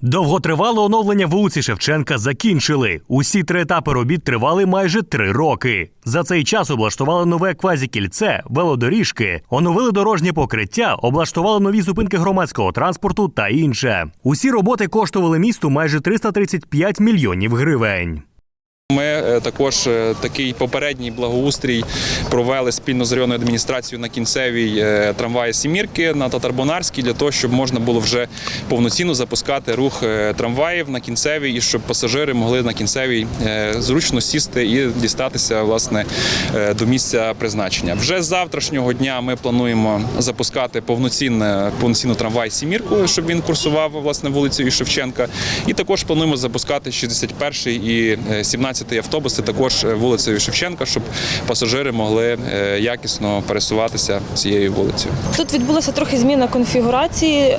Довготривале оновлення вулиці Шевченка закінчили. Усі три етапи робіт тривали майже три роки. За цей час облаштували нове квазікільце, велодоріжки, оновили дорожнє покриття, облаштували нові зупинки громадського транспорту та інше. Усі роботи коштували місту майже 335 мільйонів гривень. Ми е, також е, такий попередній благоустрій провели спільно з районною адміністрацією на кінцевій е, трамваї Сімірки на Татарбонарській для того, щоб можна було вже повноцінно запускати рух трамваїв на кінцевій і щоб пасажири могли на кінцевій зручно сісти і дістатися власне до місця призначення. Вже з завтрашнього дня ми плануємо запускати повноцінне повноцінну трамвай Сімірку, щоб він курсував власне вулицею Шевченка. І також плануємо запускати 61 і 17 12 автобуси також е, вулицею Шевченка, щоб пасажири могли е, якісно пересуватися цією вулицею. Тут відбулася трохи зміна конфігурації.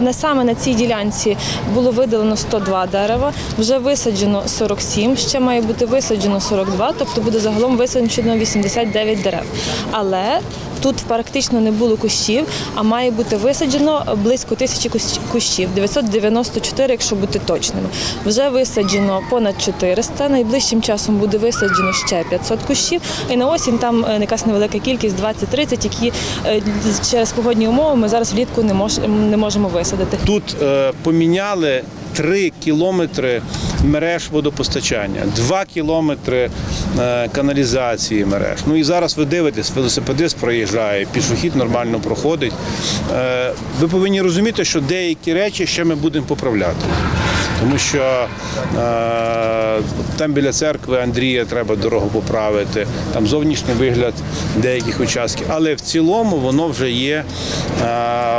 Не саме на цій ділянці було видалено 102 дерева. Вже висаджено 47, ще має бути висаджено 42, тобто буде загалом висаджено 89 дерев. Але тут практично не було кущів, а має бути висаджено близько тисячі кущів, 994, якщо бути точними. Вже висаджено понад 400, найближчим часом буде висаджено ще 500 кущів, і на осінь там е, якась невелика кількість 20-30, які е, через погодні умови ми зараз влітку не, можемо висадити. Тут е, поміняли 3 кілометри мереж водопостачання, 2 кілометри е, каналізації мереж. Ну і зараз ви дивитесь, велосипедист проїжджає, пішохід нормально проходить. Е, ви повинні розуміти, що деякі речі ще ми будемо поправляти. Тому що е, там біля церкви Андрія треба дорогу поправити, там зовнішній вигляд деяких участків. Але в цілому воно вже є е,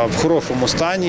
в хорошому стані.